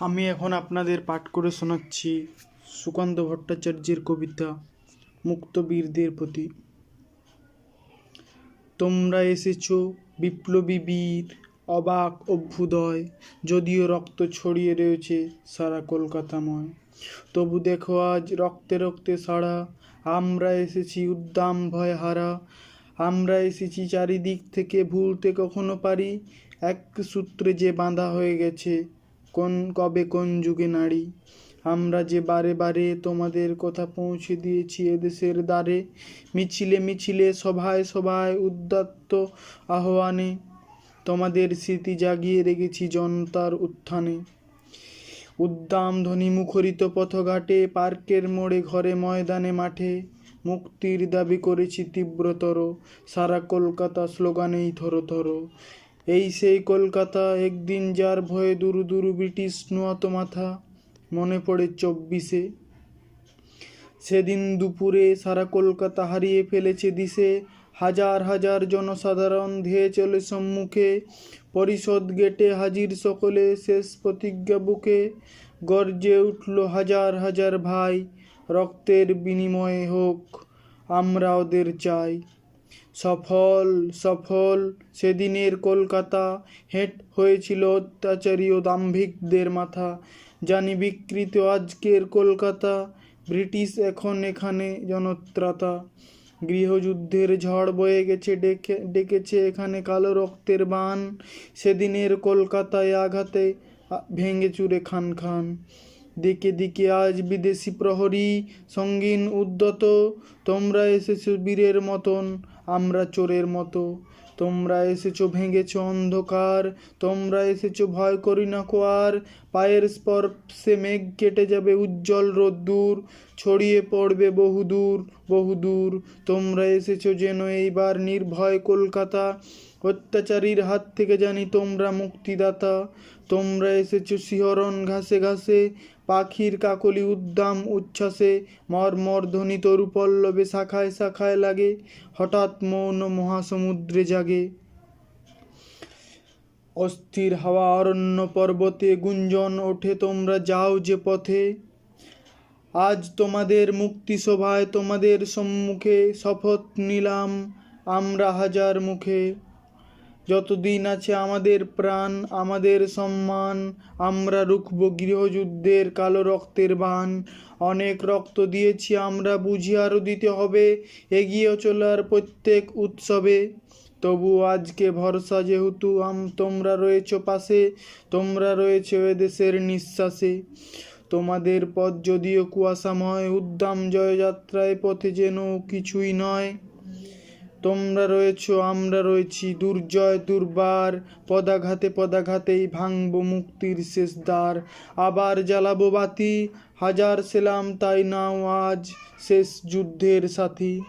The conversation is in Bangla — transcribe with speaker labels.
Speaker 1: আমি এখন আপনাদের পাঠ করে শোনাচ্ছি সুকান্ত ভট্টাচার্যের কবিতা মুক্তবীরদের প্রতি। তোমরা এসেছ বিপ্লবী বীর, অবাক অভ্যুদয়, যদিও রক্ত ছড়িয়ে রয়েছে সারা কলকাতাময়। তবু দেখো আজ রক্তে রক্তে সারা আমরা এসেছি উদ্দাম ভয় হারা, আমরা এসেছি চারিদিক থেকে ভুলতে কখনো পারি, এক সূত্রে যে বাঁধা হয়ে গেছে কোন কবে কোন যুগে নারী? আমরা যে বারে বারে তোমাদের কথা পৌঁছে দিয়েছি এদেশের দ্বারে, মিছিলে মিছিলে, সভায় সভায় উদ্যত্ত আহ্বানে তোমাদের স্মৃতি জাগিয়ে রেখেছি জনতার উত্থানে। উদ্দাম ধ্বনি মুখরিত পথঘাটে, পার্কের মোড়ে, ঘরে, ময়দানে, মাঠে মুক্তির দাবি করেছি তীব্রতর। সারা কলকাতা স্লোগানেই ধরো ধরো এই সেই কলকাতা, একদিন যার ভয়ে দুরু দুরু ব্রিটিশ নুয়াত মাথা মনে পড়ে চব্বিশে। সেদিন দুপুরে সারা কলকাতা হারিয়ে ফেলেছে দিশে। হাজার হাজার জনসাধারণ ধেয়ে চলে সম্মুখে। পরিষদ গেটে হাজির সকলে শেষ প্রতিজ্ঞা বুকে। গর্জে উঠল হাজার হাজার ভাই, রক্তের বিনিময়ে হোক, আমরা ওদের চাই। সফল সফল, সেদিনের কলকাতা। হেঁট হয়েছিল অত্যাচারী ও দাম্ভিকদের মাথা। জানি বিকৃত আজকের কলকাতা। ব্রিটিশ এখন এখানে জনত্রাতা। গৃহযুদ্ধের ঝড় বয়ে গেছে, ডেকে, ডেকেছে এখানে কালো রক্তের বান। সেদিনের কলকাতায় আঘাতে ভেঙে চুরে খান খান। দিকে দিকে আজ বিদেশি প্রহরী, সঙ্গীন উদ্যত। তোমরা এসেছ বীরের মতন। আমরা চোরের মতো। তোমরা এসেছ, ভেঙেছ অন্ধকার। তোমরা এসেছ, ভয় করি না কোয়ার পায়ের স্পর্শে মেঘ কেটে যাবে উজ্জ্বল রোদ্দুর। ছড়িয়ে পড়বে বহুদূর। বহুদূর, তোমরা এসেছ যেন এইবার নির্ভয় কলকাতা। অত্যাচারীর হাত থেকে জানি তোমরা মুক্তিদাতা। তোমরা এসেছ শিহরণ ঘাসে ঘাসে, পাখির কাকলি উদ্দাম উচ্ছ্বাসে, মর্মর ধ্বনি তরু পল্লবে শাখায় শাখায় লাগে, হঠাৎ মৌন মহাসমুদ্রে জাগে। অস্থির হাওয়া অরণ্য পর্বতে গুঞ্জন ওঠে, তোমরা যাও যে পথে। আজ তোমাদের মুক্তি সভায় তোমাদের সম্মুখে শপথ নিলাম আমরা হাজার মুখে। যতদিন আছে আমাদের প্রাণ, আমাদের সম্মান, আমরা রুখব গৃহযুদ্ধের কালো রক্তের বান অনেক রক্ত দিয়েছি আমরা, বুঝি আরও দিতে হবে, এগিয়ে চলার প্রত্যেক উৎসবে। তবু আজকে ভরসা যেহেতু আম, তোমরা রয়েছো পাশে, তোমরা রয়েছো এদেশের নিঃশ্বাসে। তোমাদের পথ যদিও কুয়াশাময়, উদ্দাম জয়যাত্রায় পথে যেন কিছুই নয়। তোমরা রয়েছ, আমরা রয়েছি দুর্জয়, দুর্বার, পদাঘাতে পদাঘাতেই ভাঙব মুক্তির শেষ দ্বার। আবার জ্বালাবো বাতি, হাজার সেলাম, তাই নাও আজ শেষ যুদ্ধের সাথী।